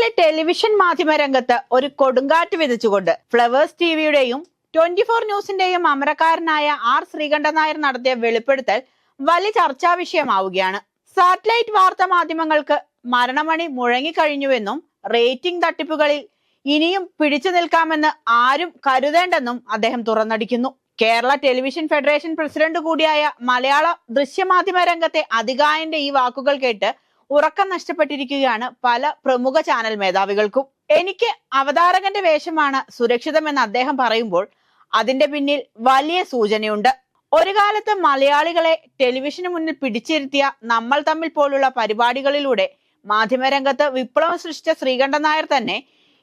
കേരളത്തിലെ ടെലിവിഷൻ മാധ്യമ രംഗത്ത് ഒരു കൊടുങ്കാറ്റ് വിതച്ചുകൊണ്ട് ഫ്ലവേഴ്സ് ടിവിയുടെയും ട്വന്റി ഫോർ ന്യൂസിന്റെയും അമരക്കാരനായ ആർ ശ്രീകണ്ഠൻ നായർ നടത്തിയ വെളിപ്പെടുത്തൽ വലിയ ചർച്ചാ വിഷയമാവുകയാണ്. സാറ്റലൈറ്റ് വാർത്താ മാധ്യമങ്ങൾക്ക് മരണമണി മുഴങ്ങിക്കഴിഞ്ഞുവെന്നും റേറ്റിംഗ് തട്ടിപ്പുകളിൽ ഇനിയും പിടിച്ചു നിൽക്കാമെന്ന് ആരും കരുതേണ്ടെന്നും അദ്ദേഹം തുറന്നടിക്കുന്നു. കേരള ടെലിവിഷൻ ഫെഡറേഷൻ പ്രസിഡന്റ് കൂടിയായ മലയാള ദൃശ്യമാധ്യമ രംഗത്തെ അധികായന്റെ ഈ വാക്കുകൾ കേട്ട് ഉറക്കം നഷ്ടപ്പെട്ടിരിക്കുകയാണ് പല പ്രമുഖ ചാനൽ മേധാവികൾക്കും. എനിക്ക് അവതാരകന്റെ വേഷമാണ് സുരക്ഷിതമെന്ന് അദ്ദേഹം പറയുമ്പോൾ അതിന്റെ പിന്നിൽ വലിയ സൂചനയുണ്ട്. ഒരു കാലത്ത് മലയാളികളെ ടെലിവിഷന് മുന്നിൽ പിടിച്ചിരുത്തിയ നമ്മൾ തമ്മിൽ പോലുള്ള പരിപാടികളിലൂടെ മാധ്യമരംഗത്ത് വിപ്ലവം സൃഷ്ടിച്ച ശ്രീകണ്ഠൻ നായർ തന്നെ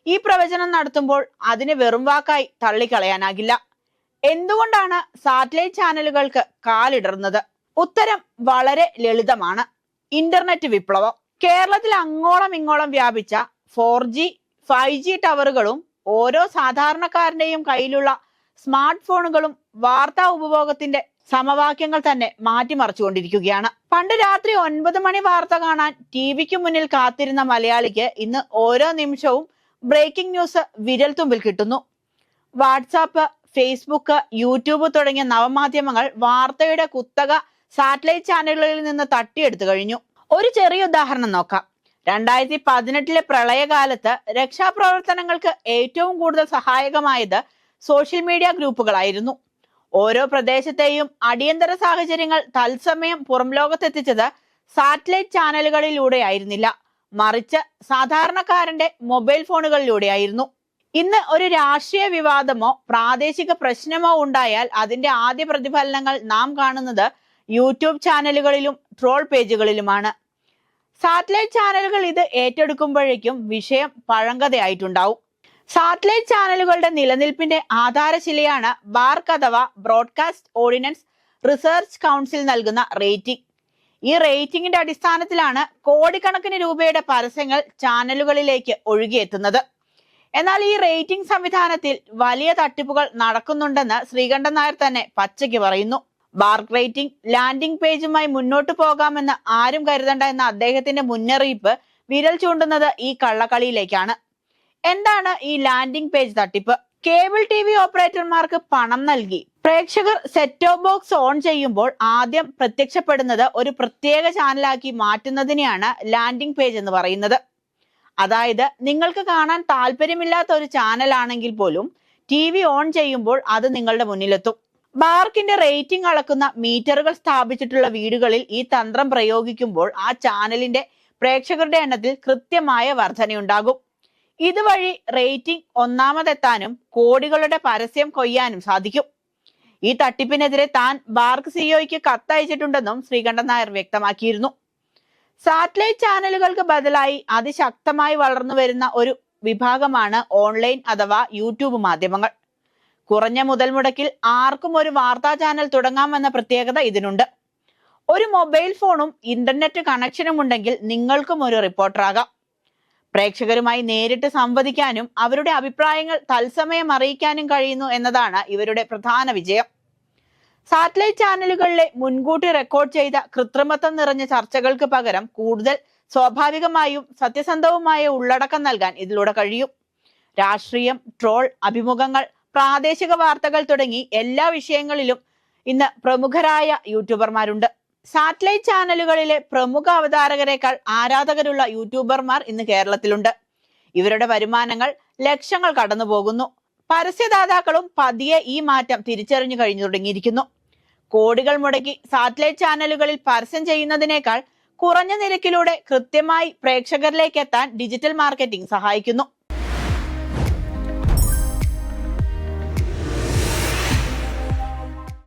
ഈ പ്രവചനം നടത്തുമ്പോൾ അതിനെ വെറും വാക്കായി തള്ളിക്കളയാനാകില്ല. എന്തുകൊണ്ടാണ് സാറ്റലൈറ്റ് ചാനലുകൾക്ക് കാലിടർന്നത് ഉത്തരം വളരെ ലളിതമാണ്. ഇന്റർനെറ്റ് വിപ്ലവം. കേരളത്തിൽ അങ്ങോളം ഇങ്ങോളം വ്യാപിച്ച ഫോർ ജി ഫൈവ് ജി ടവറുകളും ഓരോ സാധാരണക്കാരന്റെയും കയ്യിലുള്ള സ്മാർട്ട് ഫോണുകളും വാർത്താ ഉപഭോഗത്തിന്റെ സമവാക്യങ്ങൾ തന്നെ മാറ്റിമറിച്ചുകൊണ്ടിരിക്കുകയാണ്. പണ്ട് രാത്രി ഒൻപത് മണി വാർത്ത കാണാൻ ടി വിക്ക് മുന്നിൽ കാത്തിരുന്ന മലയാളിക്ക് ഇന്ന് ഓരോ നിമിഷവും ബ്രേക്കിംഗ് ന്യൂസ് വിരൽ തുമ്പിൽ കിട്ടുന്നു. വാട്സാപ്പ് ഫേസ്ബുക്ക് യൂട്യൂബ് തുടങ്ങിയ നവമാധ്യമങ്ങൾ വാർത്തയുടെ കുത്തക സാറ്റലൈറ്റ് ചാനലുകളിൽ നിന്ന് തട്ടിയെടുത്തു കഴിഞ്ഞു. ഒരു ചെറിയ ഉദാഹരണം നോക്കാം. രണ്ടായിരത്തി പതിനെട്ടിലെ പ്രളയകാലത്ത് രക്ഷാപ്രവർത്തനങ്ങൾക്ക് ഏറ്റവും കൂടുതൽ സഹായകമായത് സോഷ്യൽ മീഡിയ ഗ്രൂപ്പുകളായിരുന്നു. ഓരോ പ്രദേശത്തെയും അടിയന്തര സാഹചര്യങ്ങൾ തത്സമയം പുറം ലോകത്തെത്തിച്ചത് സാറ്റലൈറ്റ് ചാനലുകളിലൂടെയായിരുന്നില്ല മറിച്ച് സാധാരണക്കാരന്റെ മൊബൈൽ ഫോണുകളിലൂടെയായിരുന്നു ഇന്ന് ഒരു രാഷ്ട്രീയ വിവാദമോ പ്രാദേശിക പ്രശ്നമോ ഉണ്ടായാൽ അതിന്റെ ആദ്യ പ്രതിഫലനങ്ങൾ നാം കാണുന്നത് യൂട്യൂബ് ചാനലുകളിലും ട്രോൾ പേജുകളിലുമാണ്. സാറ്റലൈറ്റ് ചാനലുകൾ ഇത് ഏറ്റെടുക്കുമ്പോഴേക്കും വിഷയം പഴങ്കഥയായിട്ടുണ്ടാവും. സാറ്റലൈറ്റ് ചാനലുകളുടെ നിലനിൽപ്പിന്റെ ആധാരശിലയാണ് ബാർക്ക് അഥവാ ബ്രോഡ്കാസ്റ്റ് ഓർഡിനൻസ് റിസർച്ച് കൗൺസിൽ നൽകുന്ന റേറ്റിംഗ്. ഈ റേറ്റിംഗിന്റെ അടിസ്ഥാനത്തിലാണ് കോടിക്കണക്കിന് രൂപയുടെ പരസ്യങ്ങൾ ചാനലുകളിലേക്ക് ഒഴുകിയെത്തുന്നത്. എന്നാൽ ഈ റേറ്റിംഗ് സംവിധാനത്തിൽ വലിയ തട്ടിപ്പുകൾ നടക്കുന്നുണ്ടെന്ന് ശ്രീകണ്ഠൻ നായർ തന്നെ പച്ചയ്ക്ക് പറയുന്നു. ബാർക്ക് റേറ്റിംഗ് ലാൻഡിംഗ് പേജുമായി മുന്നോട്ട് പോകാമെന്ന് ആരും കരുതണ്ട എന്ന അദ്ദേഹത്തിന്റെ മുന്നറിയിപ്പ് വിരൽ ചൂണ്ടുന്നത് ഈ കള്ളക്കളിയിലേക്കാണ്. എന്താണ് ഈ ലാൻഡിംഗ് പേജ് തട്ടിപ്പ്? കേബിൾ ടി വി ഓപ്പറേറ്റർമാർക്ക് പണം നൽകി. പ്രേക്ഷകർ സെറ്റ് ബോക്സ് ഓൺ ചെയ്യുമ്പോൾ ആദ്യം പ്രത്യക്ഷപ്പെടുന്നത് ഒരു പ്രത്യേക ചാനലാക്കി മാറ്റുന്നതിനെയാണ് ലാൻഡിംഗ് പേജ് എന്ന് പറയുന്നത്. അതായത് നിങ്ങൾക്ക് കാണാൻ താല്പര്യമില്ലാത്ത ഒരു ചാനലാണെങ്കിൽ പോലും ടി വി ഓൺ ചെയ്യുമ്പോൾ അത് നിങ്ങളുടെ മുന്നിലെത്തും. ബാർക്കിന്റെ റേറ്റിംഗ് അളക്കുന്ന മീറ്ററുകൾ സ്ഥാപിച്ചിട്ടുള്ള വീടുകളിൽ ഈ തന്ത്രം പ്രയോഗിക്കുമ്പോൾ ആ ചാനലിന്റെ പ്രേക്ഷകരുടെ എണ്ണത്തിൽ കൃത്യമായ വർധനയുണ്ടാകും. ഇതുവഴി റേറ്റിംഗ് ഒന്നാമതെത്താനും കോടികളുടെ പരസ്യം കൊയ്യാനും സാധിക്കും. ഈ തട്ടിപ്പിനെതിരെ താൻ ബാർക്ക് സിഇഒയ്ക്ക് കത്തയച്ചിട്ടുണ്ടെന്നും ശ്രീകണ്ഠൻ നായർ വ്യക്തമാക്കിയിരുന്നു. സാറ്റലൈറ്റ് ചാനലുകൾക്ക് ബദലായി അതിശക്തമായി വളർന്നു വരുന്ന ഒരു വിഭാഗമാണ് ഓൺലൈൻ അഥവാ യൂട്യൂബ് മാധ്യമങ്ങൾ. കുറഞ്ഞ മുതൽ മുടക്കിൽ ആർക്കും ഒരു വാർത്താ ചാനൽ തുടങ്ങാമെന്ന പ്രത്യേകത ഇതിനുണ്ട്. ഒരു മൊബൈൽ ഫോണും ഇന്റർനെറ്റ് കണക്ഷനും ഉണ്ടെങ്കിൽ നിങ്ങൾക്കും ഒരു റിപ്പോർട്ടറാകാം പ്രേക്ഷകരുമായി നേരിട്ട് സംവദിക്കാനും അവരുടെ അഭിപ്രായങ്ങൾ തത്സമയം അറിയിക്കാനും കഴിയുന്നു എന്നതാണ് ഇവരുടെ പ്രധാന വിജയം. സാറ്റലൈറ്റ് ചാനലുകളിലെ മുൻകൂട്ടി റെക്കോർഡ് ചെയ്ത കൃത്രിമത്വം നിറഞ്ഞ ചർച്ചകൾക്ക് പകരം കൂടുതൽ സ്വാഭാവികമായും സത്യസന്ധവുമായ ഉള്ളടക്കം നൽകാൻ ഇതിലൂടെ കഴിയും. രാഷ്ട്രീയം ട്രോൾ അഭിമുഖങ്ങൾ പ്രാദേശിക വാർത്തകൾ തുടങ്ങി എല്ലാ വിഷയങ്ങളിലും ഇന്ന് പ്രമുഖരായ യൂട്യൂബർമാരുണ്ട്. സാറ്റലൈറ്റ് ചാനലുകളിലെ പ്രമുഖ അവതാരകരെക്കാൾ ആരാധകരുള്ള യൂട്യൂബർമാർ ഇന്ന് കേരളത്തിലുണ്ട്. ഇവരുടെ വരുമാനങ്ങൾ ലക്ഷങ്ങൾ കടന്നു പോകുന്നു പരസ്യദാതാക്കളും പതിയെ ഈ മാറ്റം തിരിച്ചറിഞ്ഞു കഴിഞ്ഞു തുടങ്ങിയിരിക്കുന്നു. കോടികൾ മുടക്കി സാറ്റലൈറ്റ് ചാനലുകളിൽ പരസ്യം ചെയ്യുന്നതിനേക്കാൾ കുറഞ്ഞ നിരക്കിലൂടെ കൃത്യമായി പ്രേക്ഷകരിലേക്ക് എത്താൻ ഡിജിറ്റൽ മാർക്കറ്റിംഗ് സഹായിക്കുന്നു.